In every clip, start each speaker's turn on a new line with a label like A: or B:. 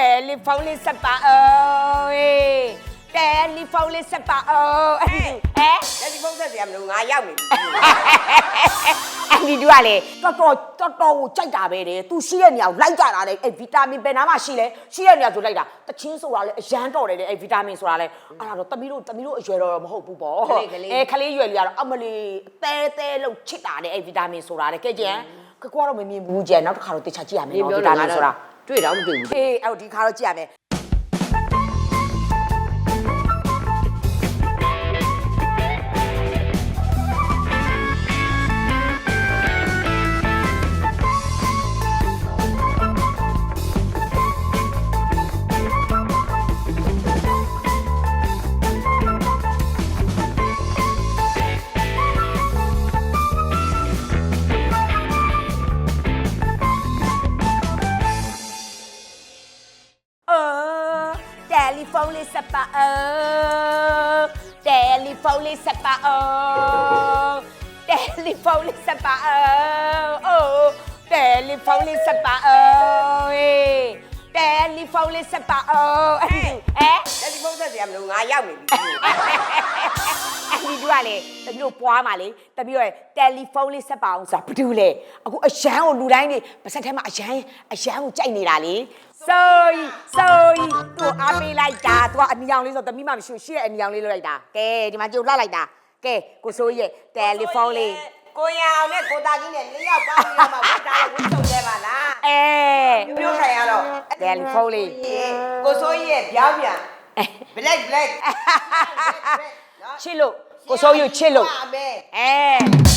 A: တယ်လီဖုန်းလေးဆက်ပါအော်တယ်လီဖုန်းလေးဆက်ပါအော်ဟဲ့
B: တယ်လီဖုန်းဆက်စရာမလိုငါရောက်နေပြီ
A: အန်ဒီတို့ကလေတော်တော်တော်တော်ကိုကြိုက်တာပဲတဲ့သူရှိတဲ့နေရာကိုလိုက်ကြတာလေအဲ့ဗီတာမင်ဘယ်နာမှရှိလဲရှိတဲ့နေရာဆိုလိုက်တာတချင်းဆိုတာလေအရန်တော်တယ်လေအဲ့ဗီတာမင်ဆိုတာလေအဲ့ဒါတော့တမီးတို့တမီးတို့အရွယ်တော့မဟုတ်ဘူးပေါ့အဲခလေးရွယ်လေးကတော့အမလီတဲတဲလို့ချစ်တာလေအဲ့ဗီတာမင်ဆိုတာလေကဲကြင်ကကွာတော့မမြင်ဘူးကြင်နောက်တစ်ခါတော့တခြားကြည့်ရမယ်နော်ဗီတာမင်ဆိုတာ
B: တွေ့တော့မတွေ့ဘူး
A: အေးအဲ့တော့ဒီခါတော့ကြည့်ရမယ် တယ်လီဖုန်းလေးဆက်ပါအော်တယ်လီဖုန်းလေးဆက်ပါအော်အိုးတယ်လီဖုန်းလေးဆ က်ပါအော်တယ်လီဖုန်းလေးဆက်ပါအော်အဲ့ဟဲ့
B: တယ်လီဖုန်းဆက်စရာမလိုငါရောက်နေပြီ
A: အဲ့ဒီတို့ကလေတမီးတို့ပွားမှာလေတမီးတို့တယ်လီဖုန်းလေးဆက်ပါအောင်ဆိုတာဘာလို့လဲအခုအရန်ကိုလူတိုင်းနေပါစက်ထဲမှာအရန်အရန်ကိုကြိုက်နေတာလေဆိုရီဆိုရီသူအားပေးလိုက်တာသူကအနီရောင်လေးဆိုတမီးမှမရှိရှိတဲ့အနီရောင်လေးလုပ်လိုက်တာကဲဒီမှာကြိုလှလိုက်တာကဲကိုဆိုရီရဲ့တယ်လီဖုန်းလေး
B: ကိုရအောင်နဲ့ကိုသားကြီးနဲ့လေးယောက်ပေါင်းပြီးတော့မှဝတ်သားလို့ဝတ်စုံလဲပါလား
A: အဲ
B: မျိုးခိုင်ရတော့
A: တယ်လီဖုန်းလေး
B: ကိုစိုးကြီးရဲ့ပြောင်းပြန် black black
A: ချစ်လို့ ကိုဆိုရီကိုချစ်လို့
B: အမေ
A: အဲ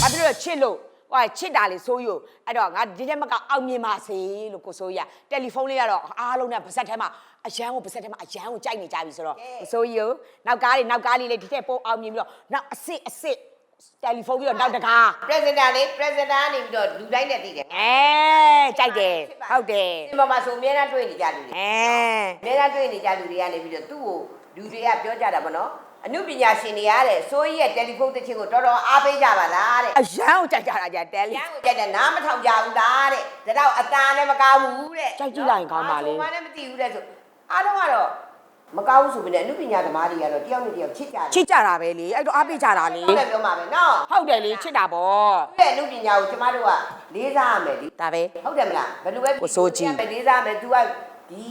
A: ဘာဖြစ်လို့ချစ်လို့ဟိုချစ်တာလေဆိုးယူအဲ့တော့ငါဒီနေ့မကအောင်မြင်ပါစေလို့ကိုဆိုးရတယ်လီဖုန်းလေးကတော့အားလုံးနဲ့ပါဇက်ထဲမှာအရန်ကိုပါဇက်ထဲမှာအရန်ကိုကြိုက်နေကြပြီဆိုတော့ကိုဆိုးယူနောက်ကားလေးနောက်ကားလေးလေးဒီထက်ပိုအောင်မြင်ပြီးတော့နောက်အစ်စ်အစ်စ်တယ်လီဖုန်းပြီးတော့နောက်တကား
B: president လေး president ကနေပြီးတော့လူတိုင်းနဲ့တည်တယ်
A: အဲကြိုက်တယ်ဟုတ်တယ်
B: ဒီမှာမှာဆိုအများအားတွေ့နေကြလူတွေ
A: အဲ
B: အများအားတွေ့နေကြလူတွေကနေပြီးတော့သူ့ကိုလူတွေကပြောကြတာပေါ့နော် အမှုပညာရှင်တွေရတဲ့စိုးကြီးရဲ့တယ်လီဖုန်းတစ်ချင်းကိုတော်တော်အားပေးကြပါလားတဲ့
A: အရန်ကိုကြိုက်ကြတာကြတယ်လီ
B: ရန်ကိုကြက်တဲ့နားမထောင်ကြဘူးလားတဲ့ဒါတော့အตาနဲ့မကောင်းဘူးတဲ့
A: ကြိုက်ကြည့်လိုက်ရင်ကောင်းပါလေ
B: ဘာနဲ့မသိဘူးတဲ့ဆိုအားလုံးကတော့မကောင်းဘူးဆိုပြီးနဲ့အမှုပညာသမားတွေကတော့တယောက်နဲ့တယောက်ချစ်ကြတယ်
A: ချစ်ကြတာပဲလေအဲ့တော့အားပေးကြတာလေ
B: ဟုတ်တယ်ပြောမှာပဲနော်
A: ဟုတ်တယ်လေချစ်တာပေါ့
B: သူ့ရဲ့အမှုပညာကိုကျမတို့ကလေးစားရမယ်ဒီ
A: ဒါပဲ
B: ဟုတ်တယ်မလားဘယ်လိုပဲ
A: ကိုစိုးကြည့်
B: ပဲလေးစားမယ် तू ကဒီ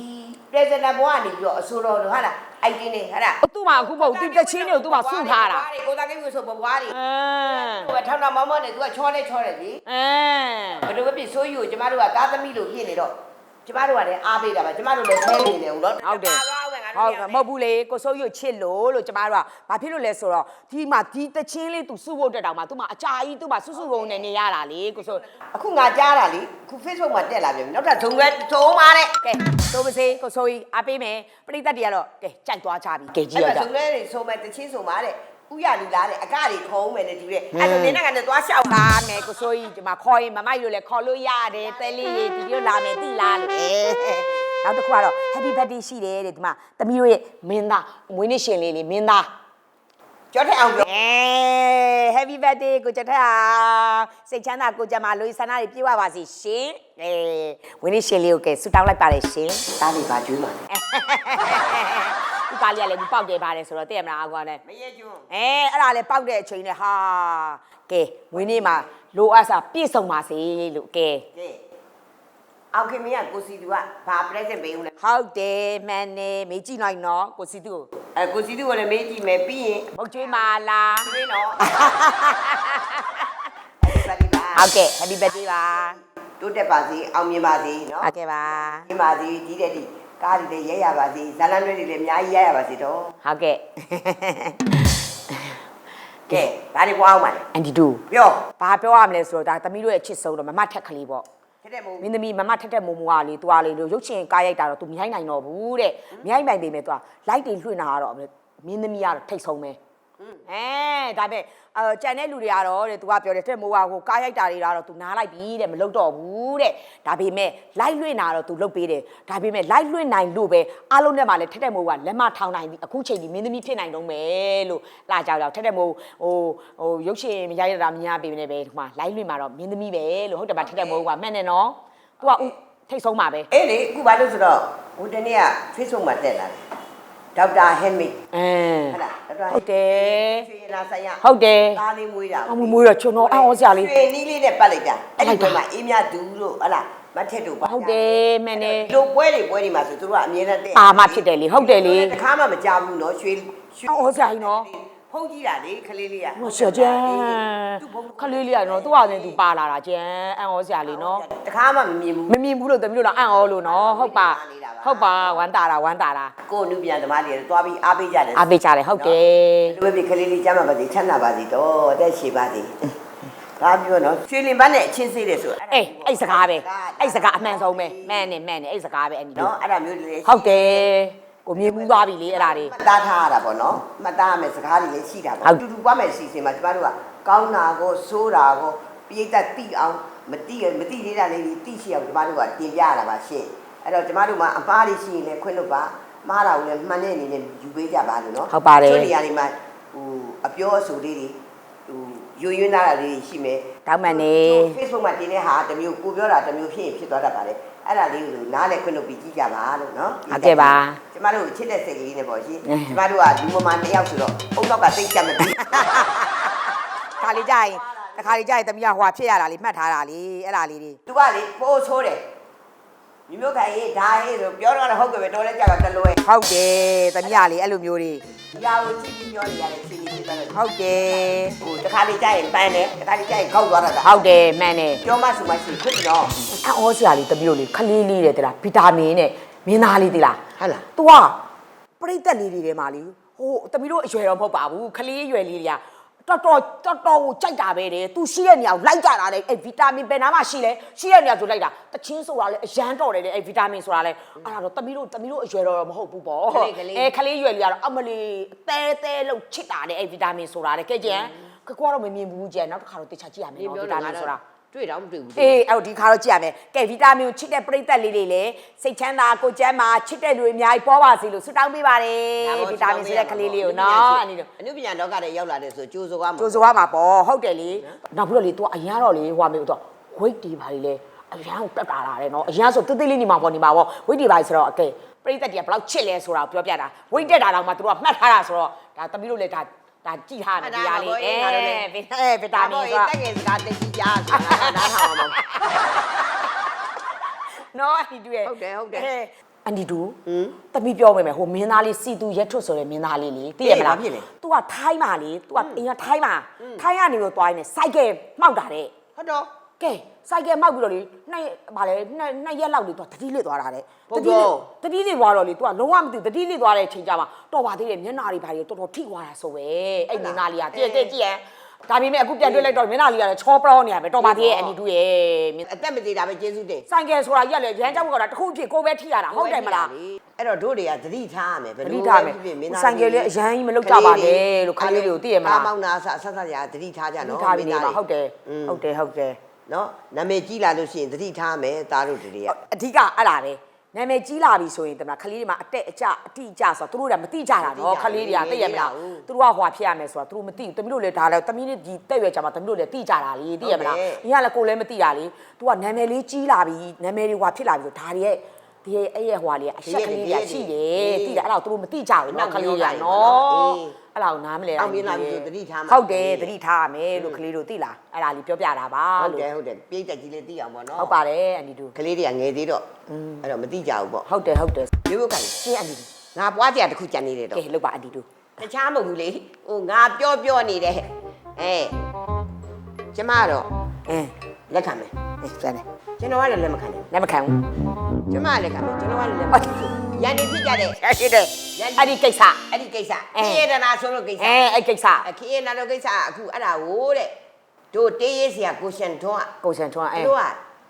B: president ဘွားကနေပြီးတော့အဆိုတော်တို့ဟာလား အိုက်တင်းနေဟာလား
A: သူ့မှာအခုပေါ့သူတချင်းတွေကိုသူ့မှာစုထားတာ
B: ကိုသားကိန်းကိုဆိုဘွားတွေ
A: အင်း
B: ဟိုကထောင်းထောင်းမောင်းမောင်းနေ तू ကချောလဲချောတယ်လေ
A: အင်း
B: ဘယ်လိုပဲဖြစ်ဆိုးယူကိုကျမတို့ကသားသမီးလို့ဖြစ်နေတော့ကျမတို့ကလည်းအားပေးတာပါကျမတို့လည်းဆဲနေတယ်ဟုတ်တော့
A: ဟုတ်တယ် ဟုတ်တယ်မဟုတ်ဘူးလေကိုစိုးရွချစ်လို့လို့ကျမတို့ကဘာဖြစ်လို့လဲဆိုတော့ဒီမှာဒီတချင်းလေးသူစုဖို့တက်တောင်မှသူ့မှာအကြာကြီးသူ့မှာစုစုကုန်းနေနေရတာလေကိုစိုး
B: အခုငါကြားတာလေအခု Facebook မှာတက်လာပြန်ပြီနောက်ထပ်ဇုံရဲဇုံပါတဲ့
A: ကဲဆိုပါစေကိုစိုးကြီးအားပေးမယ်ပရိသတ်တွေကတော့ကဲကြိုက်သွားကြပြီကဲကြီး
B: အဲ့
A: ရ
B: ဒါ
A: ကြ
B: ဇုံရဲတွေဆိုမဲ့တချင်းဆိုပါတဲ့ဥရလူလားတဲ့အကတွေခုံးမယ်နဲ့ဒီတဲ့အဲ့ဒါနင်းကလည်းသွားရှောက်
A: ပါမယ်ကိုစိုးကြီးဒီမှာခေါ်ရင်မမိုက်လို့လဲခေါ်လို့ရတယ်တဲလေးရေဒီလိုလာမယ်တိလားလို့အဲ နောက်တစ်ခုကတော့ happy birthday ရှိတယ်တဲ့ဒီမှာသမီးတို့ရဲ့မင်းသားမွေးနေ့ရှင်လေးလေးမင်းသား
B: ကြောက်ထက်အောင်ပြော
A: အဲ happy birthday ကိုကျက်ထက်အောင်စိတ်ချမ်းသာကိုကျမလူဆန္ဒတွေပြည့်ဝပါစေရှင်အဲဝင်းလေးရှင်လေးကိုကဲဆူတောင်းလိုက်ပါတယ်ရှင်
B: သားလေးပါကျွေးပါလေ
A: ဒီကားလေးကလည်းမပေါက်တယ်ပါတယ်ဆိုတော့တဲ့မလားအကွာနဲ့
B: မရဲကျွန်း
A: အဲအဲ့ဒါလည်းပေါက်တဲ့အချိန်နဲ့ဟာကဲဝင်းလေးမှာလိုအပ်စာပြည့်စုံပါစေလို့ကဲ
B: ကဲ အောင်ခင်မင်းကကိုစီသူကဘာ present ပေးဦးလဲ
A: ဟုတ်တယ်မှန်တယ်မေးကြည့်လိုက်နော်ကိုစီတူကို
B: အဲကိုစီသူကလည်းမေးကြည့်မယ်ပြီးရင်
A: မဟုတ်ကျွေးပါလား
B: ကျွေးနော်အဲ့ဒီပါ
A: ဟုတ်ကဲ့ happy birthday ပါ
B: တိုးတက်ပါစေအောင်မြင်ပါစေနော်
A: ဟုတ်ကဲ့ပါ
B: မြင်ပါစေဒီတဲ့ဒီကားတွေလည်းရဲရပါစေဇာလန်တွေလည်းအများကြီးရဲရပါစေတော့
A: ဟုတ်ကဲ့
B: ကဲဒါတွေပွားအောင်ပါလေ
A: အန်တီတူ
B: ပြော
A: ဘာပြောရမလဲဆိုတော့ဒါသမီးတို့ရဲ့ချစ်ဆုံးတော့မမထက်ကလေးပေါ့
B: ထက်တဲ့မို့
A: မင်းသမီးမမထက်တက်မိုးမိုးကလေသူကလေရုပ်ရှင်ကားရိုက်တာတော့ तू မရိုက်နိုင်တော့ဘူးတဲ့မရိုက်နိုင်ပေမဲ့ तू ကလိုက်တွေလွှင့်တာကတော့မင်းသမီးကတော့ထိတ်ဆုံးပဲ အဲဒါပေမဲ့အဲကြံတဲ့လူတွေကတော့တဲ့သူကပြောတယ်တဲ့မိုးကဟိုကားရိုက်တာတွေကတော့သူနားလိုက်ပြီတဲ့မလုပ်တော့ဘူးတဲ့ဒါပေမဲ့လိုက်လွင့်တာတော့သူလုပ်ပေးတယ်ဒါပေမဲ့လိုက်လွင့်နိုင်လို့ပဲအားလုံးနဲ့မှလည်းထက်တဲ့မိုးကလက်မထောင်နိုင်ပြီအခုချိန်ဒီမင်းသမီးဖြစ်နိုင်တော့မယ်လို့လာကြတော့ထက်တဲ့မိုးဟိုဟိုရုပ်ရှင်ရိုက်တာများပေမဲ့ပဲဒီမှာလိုက်လွင့်မှာတော့မင်းသမီးပဲလို့ဟုတ်တယ်ပါထက်တဲ့မိုးကမှန်တယ်နော်သူကထိတ်ဆုံးပါပဲ
B: အေးလေအခုဘာလို့ဆိုတော့ဟိုတနေ့က Facebook မှာတက်လာတယ် ဒေါက်တာဟဲမစ်
A: အင်း
B: ဟုတ်လားဒေါက်တာ
A: ဟုတ်တယ်
B: ရွှေရနာဆိုင်ရ
A: ဟုတ်တယ်
B: သားလေးမွေးတာ
A: အမမွေးတော့ကျွန်တော်အံ့ဩစရာလေး
B: ရွှေနီးလေးနဲ့ပတ်လိုက်တာအဲ့
A: ပတ်လိုက်တာ
B: ဒီဘက်မှာအေးမြသူတို့ဟုတ်လားမထက်တို့ပါ
A: ဟုတ်တယ်မှန်တယ်
B: ဒီလိုပွဲတွေပွဲတွေမှာဆိုသူတို့ကအမြဲတမ်းတက်
A: ပါမှဖြစ်တယ်လေဟုတ်တယ်လေ
B: တခါမှမကြဘူးနော်ရွှေရွှေ
A: အံ့ဩစရာကြီးနော်
B: ဖုန်းကြည့်တာလေခလေးလေးက
A: ဟိုဆရာကျန်
B: သူ့ဖုန်း
A: ခလေးလေးကနော်သူ့ဟာနဲ့သူပါလာတာကျန်အံ့ဩစရာလေးနော်
B: တခါမှမမြင်ဘူး
A: မမြင်ဘူးလို့တမီးတို့တော့အံ့ဩလို့နော်ဟုတ်ပါဟုတ်ပါဝမ်းတာတာဝမ်းတာတာ
B: ကိုယ်နုပြန်သမားတွေသွားပြီးအားပေးကြတယ်
A: အားပေးကြတယ်ဟုတ်တယ်
B: ဒီလိုပဲခလေးလေးကျမ်းပါပါစေချမ်းသာပါစေတော့အသက်ရှည်ပါစေဒါပြောနော်ရွှေလင်ပန်းနဲ့အချင်းစေးတယ်ဆို
A: အေးအဲ့စကားပဲအဲ့စကားအမှန်ဆုံးပဲမှန်နေမှန်နေအဲ့စကားပဲအဲ့ဒီ
B: နော်အဲ့ဒါမျိုးတွေလည်း
A: ဟုတ်တယ် ကိုမြင်မှုသွားပြီလေအဲ့ဒါတွေ
B: မှတ်သားထားရတာပေါ့နော်မှတ်သားရမယ်စကားတွေလည်းရှိတာပေါ့
A: ဟုတ်
B: တူတူပွားမယ်စီစဉ်မှာကျမတို့ကကောင်းတာကိုဆိုးတာကိုပြိတ္တတိအောင်မတိမတိသေးတာလေးတွေတိရှိအောင်ကျမတို့ကတင်ပြရတာပါရှင့်အဲ့တော့ကျမတို့မှာအပါးလေးရှိရင်လည်းခွင့်လို့ပါမှားတာကိုလည်းမှန်တဲ့အနေနဲ့ယူပေးကြပါလို့နော်
A: ဟုတ်ပါတယ်
B: ချို့နေရာတွေမှာဟိုအပြောအဆိုလေးတွေဟို ယူရင်းလာတာလေးတွေရှိမယ်
A: တောင်းမှန်နေ
B: Facebook မှာတင်တဲ့ဟာတစ်မျိုးကိုပြောတာတစ်မျိုးဖြစ်ရင်ဖြစ်သွားတတ်ပါတယ်အဲ့ဒါလေးကိုနားလည်းခွင့်လို့ပြီးကြည့်ကြပါလို့နော်
A: ဟုတ်ကဲ့ပါ
B: ကျမတို့ချစ်တဲ့စိတ်ကလေးနဲ့ပေါ့ရှင်
A: အင်း
B: ကျမတို့ကလူမမာတစ်ယောက်ဆိုတော့အုံနောက်ကသိချမသိ
A: ခါလေးကြရင်တခါလေးကြရင်တမီးကဟွာဖြစ်ရတာလေးမှတ်ထားတာလေးအဲ့ဒါလေးတွေ
B: သူကလေပိုးဆိုးတယ် ညီမျိုးခိုင်ရေးဒါရေးဆိုပြောတော့ဟုတ်ကဲ့ပဲတော်လဲကြတော့တလွဲ
A: ဟုတ်တယ်တမီးကလေအဲ့လိုမျိုးတွေ
B: ဒီဟာကိုကြည့်ပြီးပြောနေရတယ်ချင်းချင်းဖြစ်သွားတယ်
A: ဟုတ်တယ်
B: ဟိုတခါလေးကြရင်ပန်းတယ်တခါလေးကြရင်ခောက်သွားတာ
A: ဟုတ်တယ်မှန်တယ်
B: ပြောမှဆိုမှရှိခွင့်တော့
A: အံ့ဩစရာလေးတမီးတို့လေခလေးလေးတဲ့တလားဗီတာမင်နဲ့မင်းသားလေးတလား
B: ဟုတ်လား
A: तू ကပြိသက်လေးတွေထဲမှာလေဟိုတမီးတို့အရွယ်တော့မဟုတ်ပါဘူးခလေးရွယ်လေးတွေက တော်တော်တော်တော်ကိုကြိုက်တာပဲတဲ့ तू ရှိတဲ့နေရာကိုလိုက်ကြတာလေအဲ့ဗီတာမင်ဘယ်နားမှာရှိလဲရှိတဲ့နေရာဆိုလိုက်တာတချင်းဆိုတာလေအရန်တော်တယ်လေအဲ့ဗီတာမင်ဆိုတာလေအဲ့ဒါတော့တမီးတို့တမီးတို့အရွယ်တော့မဟုတ်ဘူးပေါ့အဲခလေးရွယ်လေးကတော့အမလီတဲတဲလို့ချစ်တာတဲ့အဲ့ဗီတာမင်ဆိုတာလေကဲကြံကကွာတော့မမြင်ဘူးကြံနောက်တစ်ခါတော့တေချာကြည့်ရမယ်နော်ဗီတာမင်ဆိုတာ
B: တွေ့တော့မတွေ့ဘူး
A: အေးအဲ့တော့ဒီခါတော့ကြည့်ရမယ်ကဲဗီတာမင်ကိုချစ်တဲ့ပရိသတ်လေးတွေလည်းစိတ်ချမ်းသာကိုယ်ကျန်းမာချစ်တဲ့လူတွေအများကြီးပေါ်ပါစေလို့ဆုတောင်းပေးပါတယ်ဗီတာမင်ဆိုတဲ့ကလေးလေးကိုနော်အဲ့ဒီလို
B: အနုပညာလောကထဲရောက်လာတဲ့ဆိုကြိုးစိုးရမှာ
A: ကြိုးစိုးရမှာပေါ့ဟုတ်တယ်လေနောက်ပြီးတော့လေ तू အရန်တော့လေဟိုဟာမျိုးတော့ weight တွေပါလေလေအရန်ကိုတက်တာလာတယ်နော်အရန်ဆိုတိတ်တိတ်လေးနေမှာပေါ့နေမှာပေါ့ weight တွေပါဆိုတော့အကဲပရိသတ်တွေကဘယ်လောက်ချစ်လဲဆိုတာကိုပြောပြတာ weight တက်တာတော့မှ तू ကမှတ်ထားတာဆိုတော့ဒါတမီးတို့လည်းဒါ ဒါကြည့်ထားတယ်ဒီဟာလေးအဲဗီဗီတာမင်ဆိုတာ
B: တက်ငယ်စကားတိတ်ကြီးကြားဆိုတာနားထောင်အောင်
A: နော်အန်တီတူရဲ့
B: ဟုတ်တယ်ဟုတ်တယ်
A: အဲအန်တီတူ
B: ဟမ်
A: တမီပြောမယ်မယ်ဟိုမင်းသားလေးစီတူရက်ထွတ်ဆိုတဲ့မင်းသားလေးလေသိရမလား
B: အေးဘာဖြစ်လဲ
A: तू ကထိုင်းပါလေ तू ကအင်းကထိုင်းပါထိုင်းကနေတော့သွားရင်းနဲ့စိုက်ကယ်မှောက်တာတဲ့
B: ဟုတ်တော့
A: ကဲစိုက်ကယ်မှောက်ပြီးတော့လေနှစ်ဗာလေနှစ်နှစ်ရက်လောက်လေ तू တတိလစ်သွားတာတဲ့
B: ဟုတ်
A: တတိလ
B: တော့
A: စ်တတိလစ်သွားတော့လေ तू ကလုံးဝမသိဘူးတတိလစ်သွားတဲ့အချိန်ကျမှတော်ပါသေးတယ်မျက်နှာတွေဗာလေတော်တော်ထိသွားတာဆိုပဲအဲ့မင်းသားလေးကတည့်တည့်ကြည့်ရန်ဒါပေမဲ့အခုပြန်တွေ့လိုက်တော့မျက်နှာလေးကလည်းချောပရောနေရပဲတော်ပါသေးရဲ့အန်တီတူရဲ့မင်း
B: အသက်မသေးတာပဲကျေးဇူးတင်
A: ဆိုင်ကယ်ဆိုတာရက်လေရမ်းကြောက်ကတော့တစ်ခုအဖြစ်ကိုပဲထိရတာဟုတ်တယ်မလား
B: အဲ့တော့တို့တွေကသတိထားရမယ်ဘယ်
A: သ
B: လို
A: တိထားမယ်
B: ဖြစ်ဖြစ်မင်းသား
A: ဆိုင်ကယ်လေးအရန်ကြီးမလုပ်ကြပါနဲ့လို့ခလေးတွေကိုသိရမလား
B: ကားမောင်းတာအဆအဆက်ရသတိထားကြ
A: သတိ
B: နော်
A: ထားပြီးနေပါ
B: လေး
A: ဟုတ်တယ်ဟုတ်တယ်ဟုတ်တယ်
B: နော်နာမည်ကြီးလာလို့ရှိရင်သတိထားမယ်သားတို့တွေက
A: အဓိကအဲ့ဒါပဲနာမည်ကြီးလာပြီဆိုရင်တမလားခလေးတွေမှာအတက်အကျအတိအကျဆိုတော့သူတို့ကမသိကြတာနော်ခလေးတွေကသိရမလားသူတို့ကဟွာဖြစ်ရမယ်ဆိုတော့သူတို့မသိဘူးတမီးတို့လည်းဒါလည်းတမီးတို့ဒီတက်ရွယ်ကြမှာတမီးတို့လည်းသိကြတာလေသိရမလားဒီကလည်းကိုလည်းမသိတာလေသူကနာမည်လေးကြီးလာပြီနာမည်တွေဟွာဖြစ်လာပြီဆိုဒါတွေရဲ့ ဒီရဲ့အဲ့ရဲ့ဟွာလေးကအရှက်ကလေးတွေကရှိတယ်သိတယ်အဲ့ဒါကိုသူတို့မသိကြဘူးနော်ခလေးတွေကနော်အဲ့ဒါကိုနားမလဲ
B: အောင်မြင်လာပြီဆိုသတိထားမှာ
A: ဟုတ်တယ်သတိထားရမယ်လို့ကလေးတို့သိလားအဲ့ဒါလေးပြောပြတာပါ
B: ဟုတ်
A: လို့
B: တယ်ဟုတ်တယ်ပြိတ္တကြီးလေးသိအောင်ပေါ့နော်
A: ဟုတ်ပါတယ်အန်ဒီတူ
B: ကလေးတွေကငယ်သေးတော့အဲ့တော့မသိကြဘူးပေါ့
A: ဟုတ်တယ်ဟုတ်တယ်
B: ရိုးရိုးကလေး
A: ရှင်းအန်ဒီတူ
B: ငါပွားကြတစ်ခုကြံနေတယ်တော့
A: ကဲလောက်ပါအန်ဒီတူ
B: တခြားမဟုတ်ဘူးလေဟိုငါပြောပြောနေတယ်အဲကျမတော့
A: အင်း
B: လက်ခံမယ်
A: အေးစမ်းတယ်
B: ကျွန်တော်ကလည်းလက်မခံဘူး
A: လက်မခံဘူး
B: ကျမကလက်ခံမယ်ကျွန်တော်ကလည်းလက်မခံဘူးရန်နေဖြစ်ကြတဲ့
A: အဲ့ရှိတယ်အဲ့ဒီကိစ္စ
B: အဲ့ဒီကိစ္စ
A: အဲ
B: ခေရနာဆိုလို့ကိစ္စ
A: အဲအဲ့ကိစ္စ
B: အခေရနာလို့ကိစ္စအခုအဲ့ဒါဟိုတဲ့တို့တေးရေးစရာကိုရှင်ထွန်းက
A: ကိုစံထွန်းအဲ
B: တို့က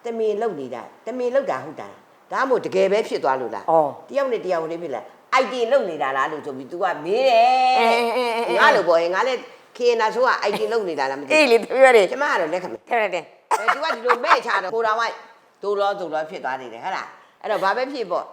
B: တမင်လုတ်နေတာတမင်လုတ်တာဟုတ်တာဒါမှမဟုတ်တကယ်ပဲဖြစ်သွားလို့လား
A: အော်
B: တယောက်နဲ့တယောက်နဲ့ဖြစ်လားအိုက်တီလုတ်နေတာလားလို့ဆိုပြီး तू ကမေးတယ်
A: အဲအဲအဲအဲ
B: ငါလို့ပေါ်ရင်ငါလည်းခေရနာဆိုကအိုက်တီလုတ်နေတာလားမသိ
A: အေး
B: ဘူး
A: လေပြောတယ်
B: ကျမကတော့လက်ခံမယ်
A: ထဲတယ်
B: အဲ तू ကဒီလိုမဲ့ချတော့ကိုတော်ကဒိုလောဒိုလောဖြစ်သွားနေတယ်ဟုတ်လား အဲ့တော့ဘာပဲဖြစ်ပေါ့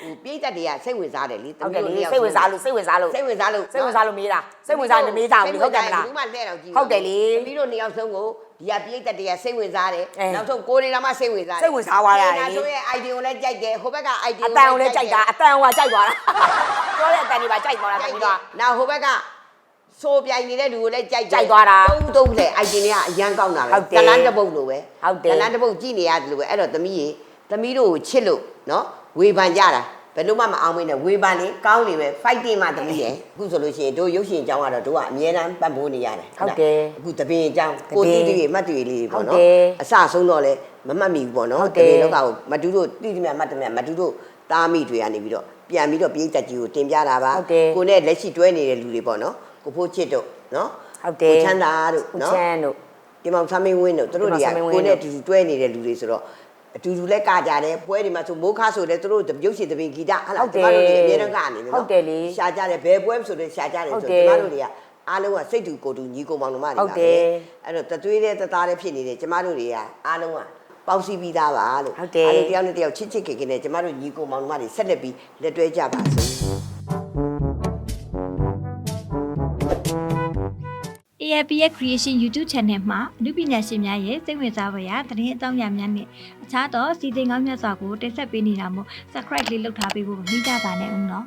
B: ဟိုပြိတ္တတွေကစိတ်ဝင်စားတယ်လေ
A: ဟုတ်တယ်လေစိတ်ဝင်စားလို့စိတ်ဝင်စားလို့
B: စိတ်ဝင်စားလို့
A: စိတ်ဝင်စားလို့မေးတာစိတ်ဝင်စားနေမေးတာဘူးဟုတ်တယ်မလား
B: ဘူးမှလဲတော့ကြည့်
A: ဟုတ်တယ်လေ
B: ပြီးတော့နှစ်ယောက်ဆုံးကိုဒီကပြိတ္တတွေကစိတ်ဝင်စားတယ်
A: အဲ
B: နောက်ဆုံးကိုရီနာမစိတ်ဝင်စားတယ်
A: စိတ်ဝင်စားသွားတာလေ
B: နာဆိုရဲ့ idea ကိုလည်းကြိုက်တယ်ဟိုဘက်က idea
A: အတန်ကိုလည်းကြိုက်တာအတန်ကကြိုက်သွားတာပြောတဲ့အတန်တွေပါကြိုက်သွားတာတ
B: ကြိုက်
A: မီး
B: တာ
A: တော့
B: နောက်ဟိုဘက်ကဆိုပြိုင်နေတဲ့လူကိုလည်းကြိုက်တယ်
A: ကြိုက်သွားတာ
B: သုံးသုံးလေ idea တွေကအရန်ကောင်းတာပဲ
A: ဟုတ်တယ်
B: ဇလန်းတစ်ပုတ်လိုပဲ
A: ဟုတ်တယ်
B: ဇလန်းတစ်ပုတ်ကြည့်နေရတယ်လို့ပဲအဲ့တော့သမီးရေ သမီးတို့ကိုချစ်လို့နော်ဝေဖန်ကြတာဘယ်လို့မှမအောင်မင်းနဲ့ဝေဖန်နေကောင်းနေပဲ fighting မှသမီးရေအခုဆိုလို့ရှိရင်တို့ရုပ်ရှင်အကြောင်းကတော့တို့ကအမြဲတမ်းပတ်မိုးနေရတယ်
A: ဟုတ်တယ်
B: အခုတပင်အကြောင်း
A: တပင်
B: ကိုတိတိမှတ်တွေလေးပေါ့
A: ဟုတ်
B: နော်
A: တယ်
B: အစဆုံးတော့လဲမမှတ်မိဘူးပေါ့နော်
A: ဟုတ်တယ်
B: တပင်လောကကိုမတူတို့တိတိမြတ်မှတ်တယ်မြတ်မတူတို့တားမိတွေကနေပြီးတော့ပြန်ပြီးတော့ပြည်သက်ကြီးကိုတင်ပြတာပါ
A: ဟုတ်တယ်
B: ကိုနဲ့လက်ရှိတွဲနေတဲ့လူတွေပေါ့နော်ကိုဖိုးချစ်တို့နော်
A: ဟုတ်တယ်
B: ကိုချမ်းသာတို့
A: ဦး
B: နော်
A: ချမ်းတို့
B: ဒီမောင်သမင်းဝင်းတို့သူတို့တွေက
A: ဒီမောင်သမင်းဝင်း
B: ကိုနဲ့အ
A: တို့
B: တူတူတွဲနေတဲ့လူတွေဆိုတော့ အတူတူလဲကကြတယ်ပွဲတွေမှာဆိုမိုးခါဆိုလဲသူတို့ရုပ်ရှင်တပင်ဂီတဟလာ
A: ဟုတ်
B: ကျ
A: တယ်
B: မတို့တွေအမြဲတမ်းကနေတယ်နော်
A: ဟုတ်တယ်လေ
B: ရှာကြတယ်ဘယ်ပွဲဆိုလဲရှာကြတယ်
A: ဟုတ်
B: ဆို
A: တယ်
B: ကျမတို့တွေကအားလုံးကစိတ်တူကိုယ်တူညီကိုမောင်နှမတွေ
A: ဟုတ်
B: ပါ
A: တ
B: ပဲ
A: ယ်
B: အဲ့တော့တသွေးတဲ့တသားတဲ့ဖြစ်နေတယ်ကျမတို့တွေကအားလုံးကပေါင်းစည်းပြီးသားပါလို့
A: ဟုတ်တယ်
B: အားလုံးတယောက်နဲ့တယောက်ချစ်ချစ်ခင်ခင်နဲ့ကျမတို့ညီကိုမောင်နှမတွေဆက်လက်ပြီးလက်တွဲကြပါစေ။
C: AFP ရဲ့ Creation YouTube Channel မှာအမှုပညာရှင်များရဲ့စိတ်ဝင်စားဖွယ်ရာသတင်းအကြောင်းအရာများနဲ့အခြားသောစီစဉ်ကောင်းမြတ်စွာကိုတင်ဆက်ပေးနေတာမို့ Subscribe လေးလုပ်ထားပေးဖို့မမေ့ကြပါနဲ့ဦးနော်